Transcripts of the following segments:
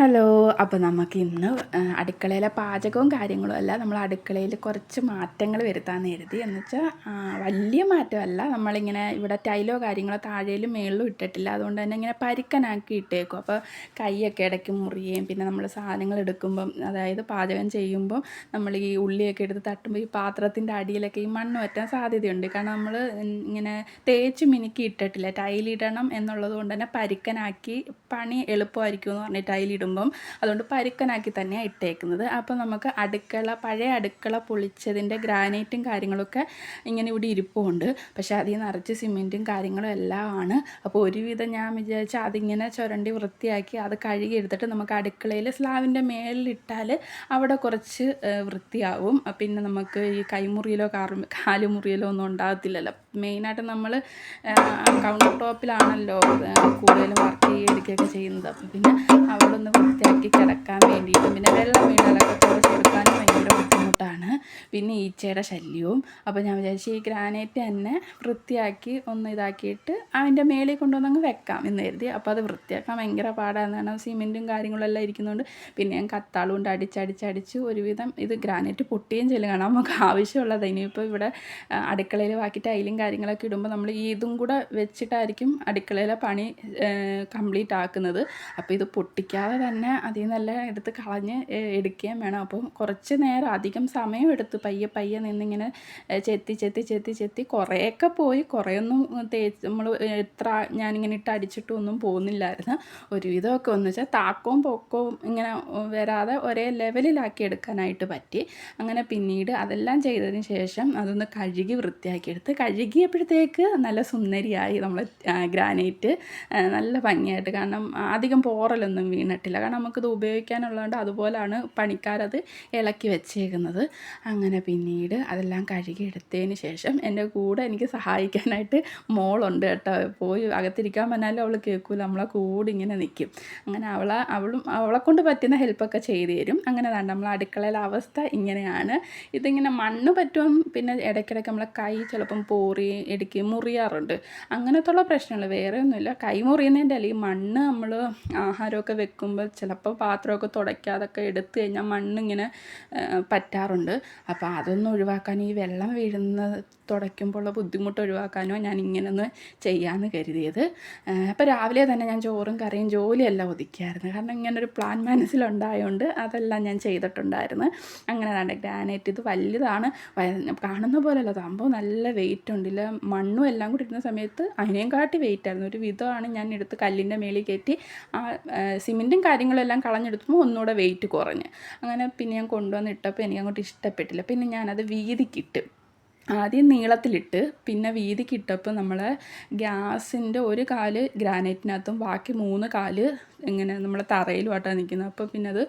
Hello അപ്പോൾ നമുക്ക് ഇന്ന് അടുക്കളയിലെ പാചകവും കാര്യങ്ങളും അല്ല നമ്മൾ അടുക്കളയിൽ കുറച്ച് മാറ്റങ്ങൾ വരുത്താൻ കരുതി. എന്ന് വെച്ചാൽ വലിയ മാറ്റമല്ല. നമ്മളിങ്ങനെ ഇവിടെ ടൈലോ കാര്യങ്ങളോ താഴേലും മേളിലും ഇട്ടിട്ടില്ല. അതുകൊണ്ട് തന്നെ ഇങ്ങനെ പരിക്കനാക്കി ഇട്ടേക്കും. അപ്പോൾ കൈയൊക്കെ ഇടയ്ക്ക് മുറിയുകയും പിന്നെ നമ്മൾ സാധനങ്ങൾ എടുക്കുമ്പം അതായത് പാചകം ചെയ്യുമ്പോൾ നമ്മൾ ഈ ഉള്ളിയൊക്കെ എടുത്ത് തട്ടുമ്പോൾ ഈ പാത്രത്തിന്റെ അടിയിലൊക്കെ ഈ മണ്ണ് പറ്റാൻ സാധ്യതയുണ്ട്. കാരണം നമ്മൾ ഇങ്ങനെ തേച്ച് മിനുക്കി ഇട്ടിട്ടില്ല. ടൈലിടണം എന്നുള്ളത് കൊണ്ട് തന്നെ പരിക്കനാക്കി പണി എളുപ്പമായിരിക്കും എന്ന് പറഞ്ഞ് ടൈലിടുമ്പം അതുകൊണ്ട് പരുക്കനാക്കി തന്നെയാണ് ഇട്ടേക്കുന്നത്. അപ്പോൾ നമുക്ക് അടുക്കള പഴയ അടുക്കള പൊളിച്ചതിന്റെ ഗ്രാനൈറ്റും കാര്യങ്ങളൊക്കെ ഇങ്ങനെ ഇവിടെ ഇരിപ്പുണ്ട്. പക്ഷേ അതിൽ നിറച്ച് സിമെന്റും കാര്യങ്ങളും എല്ലാം ആണ്. അപ്പോൾ ഒരുവിധം ഞാൻ വിചാരിച്ച അതിങ്ങനെ ചുരണ്ടി വൃത്തിയാക്കി അത് കഴുകി എടുത്തിട്ട് നമുക്ക് അടുക്കളയിൽ സ്ലാവിന്റെ മേളിലിട്ടാൽ അവിടെ കുറച്ച് വൃത്തിയാവും. പിന്നെ നമുക്ക് ഈ കൈമുറിയിലോ കാറു കാലുമുറിയിലോ ഒന്നും ഉണ്ടാകത്തില്ലല്ലോ. മെയിനായിട്ട് നമ്മൾ കൗണ്ടർ ടോപ്പിലാണല്ലോ കൂടുതലും വർക്ക് ചെയ്യുകയൊക്കെ ചെയ്യുന്നത്. അപ്പം പിന്നെ അവിടെ ഒന്ന് വൃത്തിയാക്കി കിടക്കാൻ വേണ്ടിയിട്ടും പിന്നെ വെള്ളം വീണാലൊക്കെ തുടച്ച് കൊടുക്കാനും ഭയങ്കര ബുദ്ധിമുട്ടാണ്. പിന്നെ ഈച്ചയുടെ ശല്യവും. അപ്പോൾ ഞാൻ വിചാരിച്ചു ഈ ഗ്രാനൈറ്റ് തന്നെ വൃത്തിയാക്കി ഒന്ന് ഇതാക്കിയിട്ട് അതിന്റെ മേളിൽ കൊണ്ടുവന്നങ്ങ് വെക്കാം എന്ന് കരുതി. അപ്പോൾ അത് വൃത്തിയാക്കാൻ ഭയങ്കര പാടാണ്. കാരണം സിമെന്റും കാര്യങ്ങളും എല്ലാം ഇരിക്കുന്നതുകൊണ്ട് പിന്നെ ഞാൻ കത്താളും കൊണ്ട് അടിച്ചടിച്ചടിച്ച് ഒരുവിധം ഇത് ഗ്രാനൈറ്റ് പൊട്ടിയും ചെല്ലുകയാണ്. നമുക്ക് ആവശ്യമുള്ളത്. ഇനിയിപ്പോൾ ഇവിടെ അടുക്കളയിൽ ബാക്കി ടൈലും കാര്യങ്ങളൊക്കെ ഇടുമ്പോൾ നമ്മൾ ഇതും കൂടെ വെച്ചിട്ടായിരിക്കും അടുക്കളയിലെ പണി കംപ്ലീറ്റ് ആക്കുന്നത്. അപ്പോൾ ഇത് പൊട്ടിക്കാതെ തന്നെ അതിൽ നിന്നെല്ലാം എടുത്ത് കളഞ്ഞ് എടുക്കുകയും വേണം. അപ്പം കുറച്ച് നേരം അധികം സമയം എടുത്ത്. പയ്യെ പയ്യെ നിന്നിങ്ങനെ ചെത്തി ചെത്തി ചെത്തി ചെത്തി കുറേയൊക്കെ പോയി. കുറേയൊന്നും തേച്ച് നമ്മൾ എത്ര ഞാനിങ്ങനെ ഇട്ട് അടിച്ചിട്ടൊന്നും പോകുന്നില്ലായിരുന്നു. ഒരുവിധമൊക്കെ ഒന്ന് വെച്ചാൽ താക്കവും പൊക്കവും ഇങ്ങനെ വരാതെ ഒരേ ലെവലിലാക്കി എടുക്കാനായിട്ട് പറ്റി. അങ്ങനെ പിന്നീട് അതെല്ലാം ചെയ്തതിന് ശേഷം അതൊന്ന് കഴുകി വൃത്തിയാക്കി എടുത്ത്. കഴുകിയപ്പോഴത്തേക്ക് നല്ല സുന്ദരിയായി നമ്മൾ ഗ്രാനൈറ്റ് നല്ല ഭംഗിയായിട്ട്. കാരണം അധികം പോറലൊന്നും വീണിട്ടില്ല. കാരണം നമുക്കിത് ഉപയോഗിക്കാനുള്ളതുകൊണ്ട് അതുപോലാണ് പണിക്കാരത് ഇളക്കി വെച്ചേക്കുന്നത്. അങ്ങനെ പിന്നീട് അതെല്ലാം കഴുകി എടുത്തതിന് ശേഷം എന്റെ കൂടെ എനിക്ക് സഹായിക്കാനായിട്ട് മോളുണ്ട് കേട്ടോ. പോയി അകത്തിരിക്കാൻ പറഞ്ഞാലും അവൾ കേൾക്കൂല. നമ്മളെ കൂടെ ഇങ്ങനെ നിൽക്കും അങ്ങനെ അവളെ അവളും അവളെ കൊണ്ട് പറ്റുന്ന ഹെൽപ്പൊക്കെ ചെയ്തു തരും. അങ്ങനെ വേണ്ട നമ്മളെ അടുക്കളയിലെ അവസ്ഥ ഇങ്ങനെയാണ്. ഇതിങ്ങനെ മണ്ണ് പറ്റും പിന്നെ ഇടയ്ക്കിടയ്ക്ക് നമ്മളെ കൈ ചിലപ്പം പോറി ഇടുക്കി മുറിയാറുണ്ട്. അങ്ങനത്തുള്ള പ്രശ്നങ്ങൾ വേറെ ഒന്നുമില്ല. കൈ മുറിയുന്നതിന്റെ അല്ലെങ്കിൽ മണ്ണ് നമ്മൾ ആഹാരമൊക്കെ വെക്കുമ്പോൾ ചിലപ്പോൾ പാത്രമൊക്കെ തുടയ്ക്കാതൊക്കെ എടുത്തു കഴിഞ്ഞാൽ മണ്ണിങ്ങനെ പറ്റാറുണ്ട്. അപ്പോൾ അതൊന്നും ഒഴിവാക്കാൻ ഈ വെള്ളം വീഴുന്ന തുടയ്ക്കുമ്പോഴുള്ള ബുദ്ധിമുട്ട് ഒഴിവാക്കാനോ ഞാൻ ഇങ്ങനെയൊന്ന് ചെയ്യാമെന്ന് കരുതിയത് അപ്പോൾ രാവിലെ തന്നെ ഞാൻ ചോറും കറിയും ജോലിയെല്ലാം ഒതുക്കിയായിരുന്നു. കാരണം ഇങ്ങനൊരു പ്ലാൻ മനസ്സിലുണ്ടായതുകൊണ്ട് അതെല്ലാം ഞാൻ ചെയ്തിട്ടുണ്ടായിരുന്നു. അങ്ങനെ തന്നെ ഗ്രാനൈറ്റ് ഇത് വലുതാണ്. കാണുന്ന പോലെയല്ല സംഭവം നല്ല വെയിറ്റ് ഉണ്ടില്ല മണ്ണും എല്ലാം കൂടി ഇരുന്ന സമയത്ത് അതിനെയും കാട്ടി വെയിറ്റ് ആയിരുന്നു. ഒരു വിധമാണ് ഞാൻ എടുത്ത് കല്ലിന്റെ മേളിൽ കയറ്റി ആ സിമെന്റും കാര്യങ്ങളും എല്ലാം കളഞ്ഞെടുത്തപ്പോൾ ഒന്നുകൂടെ വെയിറ്റ് കുറഞ്ഞ്. അങ്ങനെ പിന്നെ ഞാൻ കൊണ്ടുവന്നിട്ടപ്പോൾ എനിക്ക് അങ്ങോട്ട് ഇഷ്ടപ്പെട്ടില്ല. പിന്നെ ഞാനത് വീതിക്കിട്ട് ആദ്യം നീളത്തിലിട്ട് പിന്നെ വീതിക്കിട്ടപ്പോൾ നമ്മൾ ഗ്യാസിന്റെ ഒരു കാൽ ഗ്രാനൈറ്റിനകത്തും ബാക്കി മൂന്ന് കാൽ ഇങ്ങനെ നമ്മൾ തറയിലുമായിട്ടാണ് നിൽക്കുന്നത്. അപ്പോൾ പിന്നെ അത്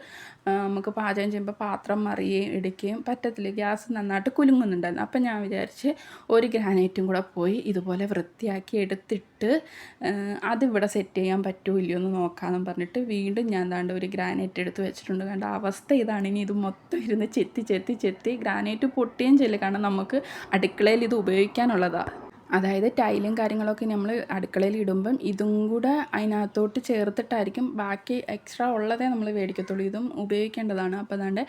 നമുക്ക് പാചകം ചെയ്യുമ്പോൾ പാത്രം മറിയുകയും എടുക്കുകയും പറ്റത്തില്ല. ഗ്യാസ് നന്നായിട്ട് കുലുങ്ങുന്നുണ്ടായിരുന്നു. അപ്പം ഞാൻ വിചാരിച്ച് ഒരു ഗ്രാനൈറ്റും കൂടെ പോയി ഇതുപോലെ വൃത്തിയാക്കി എടുത്തിട്ട് അതിവിടെ സെറ്റ് ചെയ്യാൻ പറ്റുമോ ഇല്ലയോ എന്ന് നോക്കാമെന്ന് പറഞ്ഞിട്ട് വീണ്ടും ഞാൻ താണ്ട് ഒരു ഗ്രാനൈറ്റ് എടുത്ത് വെച്ചിട്ടുണ്ട്. കണ്ട അവസ്ഥ ഇതാണ്. ഇനി ഇത് മൊത്തം ഇരുന്ന് ചെത്തി ചെത്തി ചെത്തി ഗ്രാനൈറ്റ് പൊട്ടുകയും ചെയ്യില്ല. കാരണം നമുക്ക് അടുക്കളയിൽ ഇത് ഉപയോഗിക്കാനുള്ളതാണ്. അതായത് ടൈലും കാര്യങ്ങളൊക്കെ നമ്മൾ അടുക്കളയിൽ ഇടുമ്പം ഇതും കൂടെ അതിനകത്തോട്ട് ചേർത്തിട്ടായിരിക്കും ബാക്കി എക്സ്ട്രാ ഉള്ളതേ നമ്മൾ മേടിക്കത്തുള്ളൂ. ഇതും ഉപയോഗിക്കേണ്ടതാണ്. അപ്പോൾ അതാണ്ട്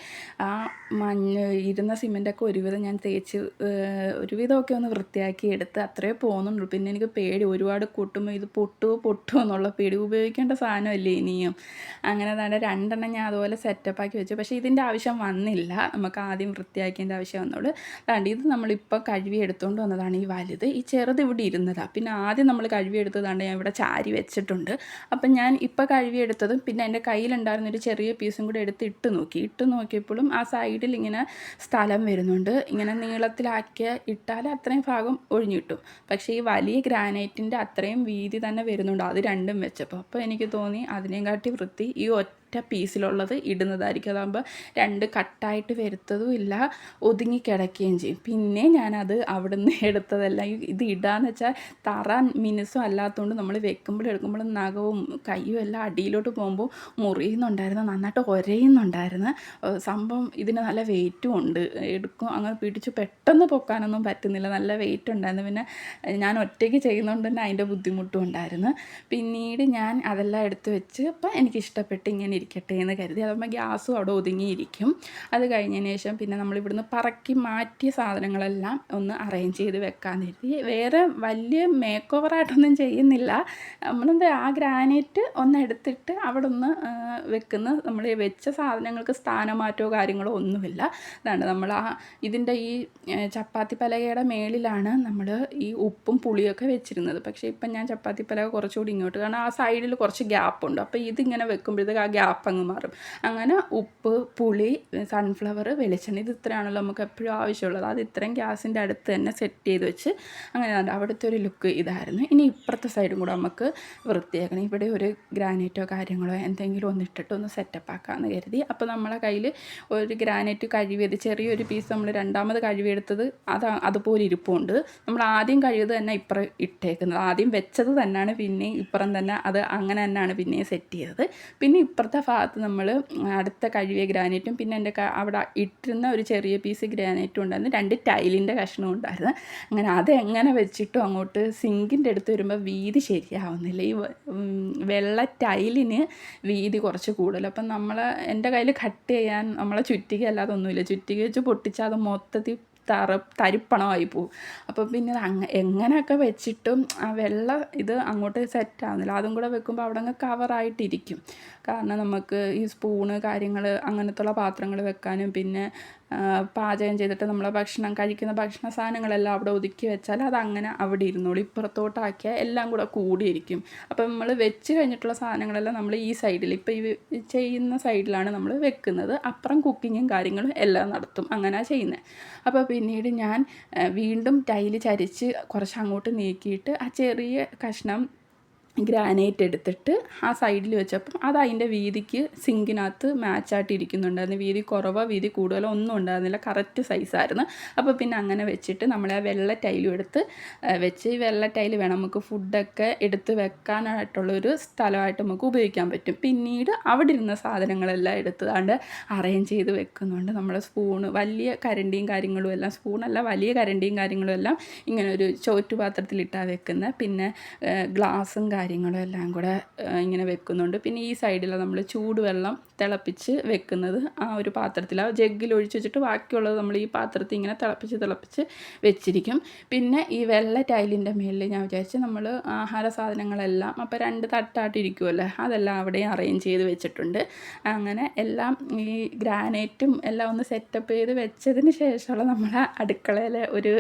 ആ മഞ്ഞ് ഇരുന്ന സിമെന്റൊക്കെ ഒരുവിധം ഞാൻ തേച്ച് ഒരുവിധമൊക്കെ ഒന്ന് വൃത്തിയാക്കി എടുത്ത് അത്രേ പോകുന്നുള്ളൂ പിന്നെ എനിക്ക് പേടി ഒരുപാട് കൂട്ടുമ്പോൾ ഇത് പൊട്ടുമോ പൊട്ടുമോ എന്നുള്ള പേടി. ഉപയോഗിക്കേണ്ട സാധനമല്ലേ ഇനിയും? അങ്ങനെ അതാണ്ട് രണ്ടെണ്ണം ഞാൻ അതുപോലെ സെറ്റപ്പാക്കി വെച്ചു. പക്ഷേ ഇതിന്റെ ആവശ്യം വന്നില്ല. നമുക്ക് ആദ്യം വൃത്തിയാക്കേണ്ട ആവശ്യം വന്നോളൂ അതാണ്ട് ഇത് നമ്മളിപ്പോൾ കഴുകി എടുത്തുകൊണ്ട് വന്നതാണ് ഈ വലുത്. ഈ ചെറുത് ഇവിടെ പിന്നെ ആദ്യം നമ്മൾ കഴുകിയെടുത്തതാണ് ഞാൻ ഇവിടെ ചാരി വെച്ചിട്ടുണ്ട്. അപ്പം ഞാൻ ഇപ്പോൾ കഴുകിയെടുത്തതും പിന്നെ എന്റെ കയ്യിലുണ്ടായിരുന്ന ഒരു ചെറിയ പീസും കൂടെ എടുത്ത് ഇട്ട് നോക്കി. ഇട്ട് നോക്കിയപ്പോഴും ആ സൈഡിൽ ഇങ്ങനെ സ്ഥലം വരുന്നുണ്ട്. ഇങ്ങനെ നീളത്തിലാക്കിയ ഇട്ടാൽ അത്രയും ഭാഗം ഒഴിഞ്ഞു കിട്ടും. പക്ഷേ ഈ വലിയ ഗ്രാനൈറ്റിന്റെ അത്രയും വീതി തന്നെ വരുന്നുണ്ട്. അത് രണ്ടും വെച്ചപ്പോൾ. അപ്പോൾ എനിക്ക് തോന്നി അതിനെയും കാട്ടി വൃത്തി. ഈ ഒറ്റ പീസിലുള്ളത് ഇടുന്നതായിരിക്കും. അതാകുമ്പോൾ രണ്ട് കട്ടായിട്ട് വരുത്തതും ഇല്ല ഒതുങ്ങി കിടക്കുകയും ചെയ്യും. പിന്നെ ഞാനത് അവിടെ നിന്ന് എടുത്തതല്ല ഇത് ഇടാന്ന് വെച്ചാൽ തറ മിനുസും അല്ലാത്തതുകൊണ്ട് നമ്മൾ വെക്കുമ്പോഴും എടുക്കുമ്പോഴും നഖവും കയ്യും എല്ലാം അടിയിലോട്ട് പോകുമ്പോൾ മുറിയുന്നുണ്ടായിരുന്നു നന്നായിട്ട് ഒരയുന്നുണ്ടായിരുന്നു. സംഭവം ഇതിന് നല്ല വെയിറ്റും ഉണ്ട്. എടുക്കും അങ്ങനെ പിടിച്ച് പെട്ടെന്ന് പൊക്കാനൊന്നും പറ്റുന്നില്ല. നല്ല വെയിറ്റ് ഉണ്ടായിരുന്നു. പിന്നെ ഞാൻ ഒറ്റയ്ക്ക് ചെയ്യുന്നതുകൊണ്ട് തന്നെ അതിന്റെ ബുദ്ധിമുട്ടും ഉണ്ടായിരുന്നു. പിന്നീട് ഞാൻ അതെല്ലാം എടുത്ത് വെച്ച് അപ്പം എനിക്ക് ഇഷ്ടപ്പെട്ട് ഇങ്ങനെ ഇരിക്കട്ടെ എന്ന് കരുതി. അതാകുമ്പോൾ ഗ്യാസും അവിടെ ഒതുങ്ങിയിരിക്കും. അത് കഴിഞ്ഞതിന് ശേഷം പിന്നെ നമ്മൾ ഇവിടുന്ന് പറക്കി മാറ്റിയ സാധനങ്ങളെല്ലാം ഒന്ന് അറേഞ്ച് ചെയ്ത് വെക്കാമെന്ന് കരുതി. വേറെ വലിയ മേക്ക് ഓവറായിട്ടൊന്നും ചെയ്യുന്നില്ല. നമ്മളെന്താ ആ ഗ്രാനൈറ്റ് ഒന്ന് എടുത്തിട്ട് അവിടെ ഒന്ന് വെക്കുന്ന നമ്മൾ വെച്ച സാധനങ്ങൾക്ക് സ്ഥാനമാറ്റമോ കാര്യങ്ങളോ ഒന്നുമില്ല. അതാണ് നമ്മൾ ആ ഇതിന്റെ ഈ ചപ്പാത്തി പലകയുടെ മേളിലാണ് നമ്മൾ ഈ ഉപ്പും പുളിയൊക്കെ വെച്ചിരുന്നത്. പക്ഷേ ഇപ്പം ഞാൻ ചപ്പാത്തി പലക കുറച്ചുകൂടി ഇങ്ങോട്ട് കാരണം ആ സൈഡിൽ കുറച്ച് ഗ്യാപ്പ് ഉണ്ട്. അപ്പോൾ ഇതിങ്ങനെ വെക്കുമ്പോഴത്തേക്ക് ആ ഗ്യാപ്പ് അങ്ങ് മാറും. അങ്ങനെ ഉപ്പ് പുളി സൺഫ്ലവർ വെളിച്ചെണ്ണ ഇത് ഇത്രയാണല്ലോ നമുക്ക് എപ്പോഴും ആവശ്യമുള്ളത്. അത് ഇത്രയും ഗ്യാസിന്റെ അടുത്ത് തന്നെ സെറ്റ് ചെയ്ത് വെച്ച് അങ്ങനെ. അവിടുത്തെ ഒരു ലുക്ക് ഇതായിരുന്നു. ഇനി ഇപ്പുറത്തെ സൈഡും കൂടെ നമുക്ക് വൃത്തിയാക്കണം. ഇവിടെ ഒരു ഗ്രാനൈറ്റോ കാര്യങ്ങളോ എന്തെങ്കിലും ഒന്ന് ഇട്ടിട്ട് ഒന്ന് സെറ്റപ്പ് ആക്കാമെന്ന് കരുതി. അപ്പോൾ നമ്മളെ കയ്യിൽ ഒരു ഗ്രാനൈറ്റ് കഴുകിയത് ചെറിയൊരു പീസ് നമ്മൾ രണ്ടാമത് കഴുകിയെടുത്തത് അത് അതുപോലെ ഇരിപ്പുണ്ട്. നമ്മൾ ആദ്യം കഴിയത് തന്നെ ഇപ്പുറം ഇട്ടേക്കുന്നത്. ആദ്യം വെച്ചത് തന്നെയാണ് പിന്നെയും ഇപ്പുറം തന്നെ അത് അങ്ങനെ തന്നെയാണ് പിന്നെയും സെറ്റ് ചെയ്തത്. പിന്നെ ഇപ്പുറത്തെ ഭാഗത്ത് നമ്മൾ അടുത്ത കഴുകിയ ഗ്രാനൈറ്റും പിന്നെ എന്റെ അവിടെ ഇട്ടിരുന്ന ഒരു ചെറിയ പീസ് ഗ്രാനൈറ്റും ഉണ്ടായിരുന്നു. രണ്ട് ടൈലിന്റെ കഷ്ണവും ഉണ്ടായിരുന്നു. അങ്ങനെ അതെങ്ങനെ വെച്ചിട്ടും അങ്ങോട്ട് സിങ്കിന്റെ അടുത്ത് വരുമ്പോൾ വീതി ശരിയാവുന്നില്ല. ഈ വെള്ള ടൈലിന് വീതി കുറച്ച് കൂടുതൽ. അപ്പം നമ്മൾ എന്റെ കയ്യിൽ കട്ട് ചെയ്യാൻ നമ്മളെ ചുറ്റിക അല്ലാതെ ഒന്നുമില്ല. ചുറ്റിക വെച്ച് പൊട്ടിച്ചാൽ അത് മൊത്തത്തിൽ തറ തരിപ്പണമായി പോവും. അപ്പോൾ പിന്നെ അങ്ങ എങ്ങനെയൊക്കെ വെച്ചിട്ടും ആ വെള്ള ഇത് അങ്ങോട്ട് സെറ്റ് ആവുന്നില്ല. അതും കൂടെ വെക്കുമ്പോൾ അവിടെ അങ്ങ് കവറായിട്ടിരിക്കും കാരണം നമുക്ക് ഈ സ്പൂണ് കാര്യങ്ങൾ അങ്ങനത്തുള്ള പാത്രങ്ങൾ വെക്കാനും പിന്നെ പാചകം ചെയ്തിട്ട് നമ്മൾ ഭക്ഷണം കഴിക്കുന്ന ഭക്ഷണ സാധനങ്ങളെല്ലാം അവിടെ ഒതുക്കി വെച്ചാൽ അത് അങ്ങനെ അവിടെ ഇരുന്നോളൂ. ഇപ്പുറത്തോട്ടാക്കിയാൽ എല്ലാം കൂടെ കൂടിയിരിക്കും. അപ്പം നമ്മൾ വെച്ച് കഴിഞ്ഞിട്ടുള്ള സാധനങ്ങളെല്ലാം നമ്മൾ ഈ സൈഡിൽ ഇപ്പോൾ ഈ ചെയ്യുന്ന സൈഡിലാണ് നമ്മൾ വെക്കുന്നത്. അപ്പുറം കുക്കിങ്ങും കാര്യങ്ങളും എല്ലാം നടത്തും. അങ്ങനെ ചെയ്യുന്നത് അപ്പോൾ പിന്നീട് ഞാൻ വീണ്ടും ടൈൽ ചരിച്ച് കുറച്ച് അങ്ങോട്ട് നീക്കിയിട്ട് ആ ചെറിയ കഷ്ണം ഗ്രാനൈറ്റ് എടുത്തിട്ട് ആ സൈഡിൽ വെച്ചപ്പം അത് അതിന്റെ വീതിക്ക് സിങ്കിനകത്ത് മാച്ചായിട്ട് ഇരിക്കുന്നുണ്ടായിരുന്നു വീതി കുറവോ വീതി കൂടുതലോ ഒന്നും ഉണ്ടായിരുന്നില്ല. കറക്റ്റ് സൈസായിരുന്നു അപ്പോൾ പിന്നെ അങ്ങനെ വെച്ചിട്ട് നമ്മൾ ആ വെള്ള ടൈലും എടുത്ത് വെച്ച് ഈ വെള്ള ടൈൽ വേണം. നമുക്ക് ഫുഡൊക്കെ എടുത്ത് വെക്കാനായിട്ടുള്ളൊരു സ്ഥലമായിട്ട് നമുക്ക് ഉപയോഗിക്കാൻ പറ്റും. പിന്നീട് അവിടെ ഇരുന്ന സാധനങ്ങളെല്ലാം എടുത്ത് ദാണ്ട് അറേഞ്ച് ചെയ്ത് വെക്കുന്നുണ്ട്. നമ്മുടെ സ്പൂണ് വലിയ കരണ്ടിയും കാര്യങ്ങളും എല്ലാം സ്പൂണല്ല വലിയ കരണ്ടിയും കാര്യങ്ങളും എല്ലാം ഇങ്ങനെ ഒരു ചോറ്റുപാത്രത്തിലിട്ടാണ് വെക്കുന്നത് പിന്നെ ഗ്ലാസും കാര്യങ്ങളും എല്ലാം കൂടെ ഇങ്ങനെ വെക്കുന്നുണ്ട്. പിന്നെ ഈ സൈഡിൽ നമ്മൾ ചൂടുവെള്ളം തിളപ്പിച്ച് വെക്കുന്നത് ആ ഒരു പാത്രത്തിൽ ആ ജഗ്ഗിൽ ഒഴിച്ച് വെച്ചിട്ട് ബാക്കിയുള്ളത് നമ്മൾ ഈ പാത്രത്തിൽ ഇങ്ങനെ തിളപ്പിച്ച് തിളപ്പിച്ച് വെച്ചിരിക്കും. പിന്നെ ഈ വെള്ള ടൈലിന്റെ മേളിൽ ഞാൻ വിചാരിച്ച് നമ്മൾ ആഹാര സാധനങ്ങളെല്ലാം അപ്പോൾ രണ്ട് തട്ടായിട്ട് ഇരിക്കുമല്ലേ അതെല്ലാം അവിടെയും അറേഞ്ച് ചെയ്ത് വെച്ചിട്ടുണ്ട്. അങ്ങനെ എല്ലാം ഈ ഗ്രാനൈറ്റും എല്ലാം ഒന്ന് സെറ്റപ്പ് ചെയ്ത് വെച്ചതിന് ശേഷമുള്ള നമ്മളെ അടുക്കളയിലെ ഒരു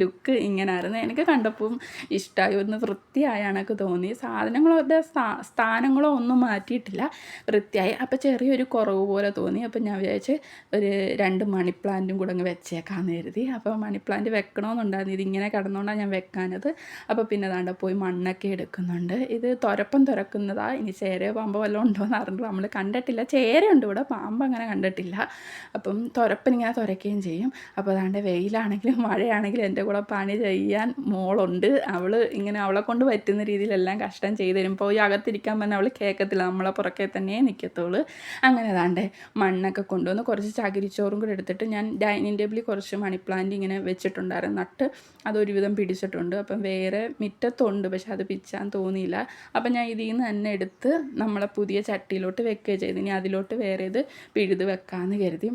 ലുക്ക് ഇങ്ങനെ ആയിരുന്നു എനിക്ക് കണ്ടപ്പോൾ ഇഷ്ടമായി ഒന്ന് വൃത്തിയായാണൊക്കെ തോന്നി. സാധനങ്ങളുടെ സ്ഥാ- സ്ഥാനങ്ങളോ ഒന്നും മാറ്റിയിട്ടില്ല. വൃത്തിയായി. അപ്പോൾ ചെറിയൊരു കുറവ് പോലെ തോന്നി. അപ്പോൾ ഞാൻ വിചാരിച്ച് ഒരു രണ്ട് മണി പ്ലാന്റും കൂടെ അങ്ങ് വെച്ചേക്കാമെന്ന് കരുതി. അപ്പോൾ മണി പ്ലാന്റ് വെക്കണമെന്നുണ്ടായിരുന്നു ഇതിങ്ങനെ കിടന്നുകൊണ്ടാണ് ഞാൻ വെക്കാനത് അപ്പോൾ പിന്നെ ദാണ്ട പോയി മണ്ണൊക്കെ എടുക്കുന്നുണ്ട്. ഇത് തുരപ്പം തുറക്കുന്നതാ ഇനി ചേരയോ പാമ്പോ വല്ലതും ഉണ്ടോ എന്ന് അറിഞ്ഞിട്ട് നമ്മൾ കണ്ടിട്ടില്ല. ചേരയുണ്ട് ഇവിടെ. പാമ്പ് അങ്ങനെ കണ്ടിട്ടില്ല. അപ്പം തുരപ്പൻ ഇങ്ങനെ തുരയ്ക്കുകയും ചെയ്യും. അപ്പോൾ അതാണ്ട് വെയിലാണെങ്കിലും മഴയാണെങ്കിലും എന്റെ കൂടെ പണി ചെയ്യാൻ മോളുണ്ട്. അവൾ ഇങ്ങനെ അവളെ കൊണ്ട് പറ്റുന്ന രീതിയിലെല്ലാം കഷ്ടം ചെയ്ത് തരുമ്പോൾ ഈ അകത്തിരിക്കാൻ പറഞ്ഞാൽ അവൾ കേൾക്കത്തില്ല നമ്മളെ പുറക്കെ തന്നെ നിൽക്കത്തുള്ളൂ അങ്ങനെ അതാണ്ട് മണ്ണൊക്കെ കൊണ്ടുവന്ന് കുറച്ച് ചകിരിച്ചോറും കൂടെ എടുത്തിട്ട് ഞാൻ ഡൈനിങ് ടേബിളിൽ കുറച്ച് മണി പ്ലാന്റ് ഇങ്ങനെ വെച്ചിട്ടുണ്ടായിരുന്നു. നട്ട് അതൊരുവിധം പിടിച്ചിട്ടുണ്ട്. അപ്പം വേറെ മുറ്റത്തുണ്ട് പക്ഷെ അത് പിച്ചാൻ തോന്നിയില്ല. അപ്പം ഞാൻ ഇതിൽ നിന്ന് തന്നെ എടുത്ത് നമ്മളെ പുതിയ ചട്ടിയിലോട്ട് വെക്കുക ചെയ്തു ഇനി അതിലോട്ട് വേറെ ഇത് പിഴുത് വെക്കാമെന്ന് കരുതി.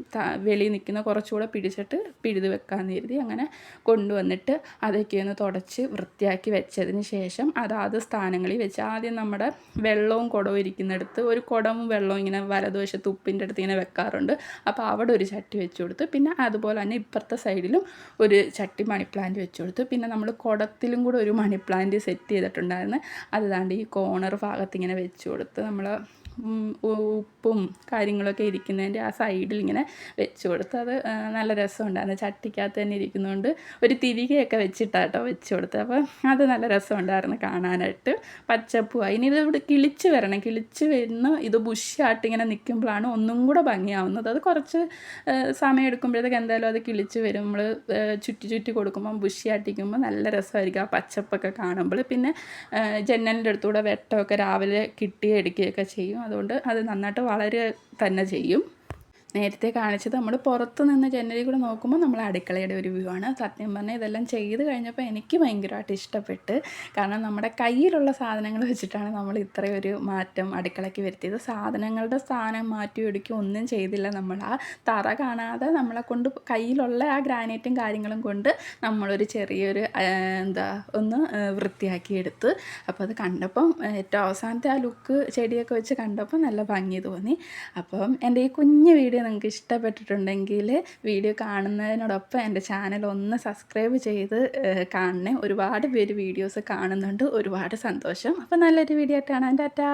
വെളിയിൽ നിൽക്കുന്ന കുറച്ചുകൂടെ പിടിച്ചിട്ട് പിഴുത് വെക്കാമെന്ന് കരുതി അങ്ങനെ കൊണ്ടുവന്നിട്ട് അതൊക്കെ ഒന്ന് തുടച്ച് വൃത്തിയാക്കി വെച്ചതിന് ശേഷം അതാത് സ്ഥാനങ്ങളിൽ വെച്ച് ആദ്യം നമ്മുടെ വെള്ളവും കുടവും ഇരിക്കുന്നിടത്ത് ഒരു കുടവും വെള്ളവും ഇങ്ങനെ വലതുവശത്ത് ഉപ്പിന്റെ അടുത്ത് ഇങ്ങനെ വെക്കാറുണ്ട്. അപ്പോൾ അവിടെ ഒരു ചട്ടി വെച്ച് കൊടുത്ത് പിന്നെ അതുപോലെ തന്നെ ഇപ്പുറത്തെ സൈഡിലും ഒരു ചട്ടി മണി പ്ലാന്റ് വെച്ച് കൊടുത്തു പിന്നെ നമ്മൾ കുടത്തിലും കൂടെ ഒരു മണി പ്ലാന്റ് സെറ്റ് ചെയ്തിട്ടുണ്ടായിരുന്നു. അത് ദാണ്ട് ഈ കോർണർ ഭാഗത്ത് ഇങ്ങനെ വെച്ച് കൊടുത്ത് നമ്മൾ ഉപ്പും കാര്യങ്ങളൊക്കെ ഇരിക്കുന്നതിന്റെ ആ സൈഡിൽ ഇങ്ങനെ വെച്ച് കൊടുത്ത് അത് നല്ല രസമുണ്ടായിരുന്നു ചട്ടിക്കകത്ത് തന്നെ ഇരിക്കുന്നതുകൊണ്ട് ഒരു തിരികെയൊക്കെ വെച്ചിട്ടാട്ടോ വെച്ച് കൊടുത്തത്. അപ്പോൾ അത് നല്ല രസമുണ്ടായിരുന്നു കാണാനായിട്ട്. പച്ചപ്പുമായി ഇനി ഇത് ഇവിടെ കിളിച്ച് വരണം. കിളിച്ച് വരുന്ന ഇത് ബുഷായിട്ട് ഇങ്ങനെ നിൽക്കുമ്പോഴാണ് ഒന്നും കൂടെ ഭംഗിയാവുന്നത്. അത് കുറച്ച് സമയം എടുക്കുമ്പോഴത്തേക്ക് എന്തായാലും അത് കിളിച്ച് വരും. നമ്മൾ ചുറ്റി ചുറ്റി കൊടുക്കുമ്പോൾ ബുഷിയാട്ടിക്കുമ്പോൾ നല്ല രസമായിരിക്കും ആ പച്ചപ്പൊക്കെ കാണുമ്പോൾ. പിന്നെ ജനലിന്റെ അടുത്തൂടെ വെട്ടമൊക്കെ രാവിലെ കിട്ടി എടുക്കുകയൊക്കെ ചെയ്യും. അതുകൊണ്ട് അത് നന്നായിട്ട് വളരുക തന്നെ ചെയ്യും. നേരത്തെ കാണിച്ചത് നമ്മൾ പുറത്ത് നിന്ന് ജനലിൽ കൂടെ നോക്കുമ്പോൾ നമ്മൾ അടുക്കളയുടെ ഒരു വ്യൂ ആണ്. സത്യം പറഞ്ഞാൽ ഇതെല്ലാം ചെയ്ത് കഴിഞ്ഞപ്പോൾ എനിക്ക് ഭയങ്കരമായിട്ട് ഇഷ്ടപ്പെട്ട്. കാരണം നമ്മുടെ കയ്യിലുള്ള സാധനങ്ങൾ വെച്ചിട്ടാണ് നമ്മൾ ഇത്രയൊരു മാറ്റം അടുക്കളയ്ക്ക് വരുത്തിയത്. സാധനങ്ങളുടെ സ്ഥാനം മാറ്റി ഒടുക്കി ഒന്നും ചെയ്തില്ല നമ്മൾ. ആ തറ കാണാതെ നമ്മളെ കൊണ്ട് കയ്യിലുള്ള ആ ഗ്രാനൈറ്റും കാര്യങ്ങളും കൊണ്ട് നമ്മളൊരു ചെറിയൊരു എന്താ ഒന്ന് വൃത്തിയാക്കിയെടുത്ത് അപ്പോൾ അത് കണ്ടപ്പം ഏറ്റവും അവസാനത്തെ ആ ലുക്ക് ചെടിയൊക്കെ വെച്ച് കണ്ടപ്പോൾ നല്ല ഭംഗി തോന്നി. അപ്പം എന്റെ ഈ കുഞ്ഞു വീഡിയോ നിങ്ങൾക്ക് ഇഷ്ടപ്പെട്ടിട്ടുണ്ടെങ്കിൽ വീഡിയോ കാണുന്നതിനോടൊപ്പം എന്റെ ചാനൽ ഒന്ന് സബ്സ്ക്രൈബ് ചെയ്ത് കാണണേ. ഒരുപാട് പേര് വീഡിയോസ് കാണുന്നുണ്ട്. ഒരുപാട് സന്തോഷം. അപ്പോൾ നല്ലൊരു വീഡിയോ ആയിട്ടാണ്. ടാറ്റാ.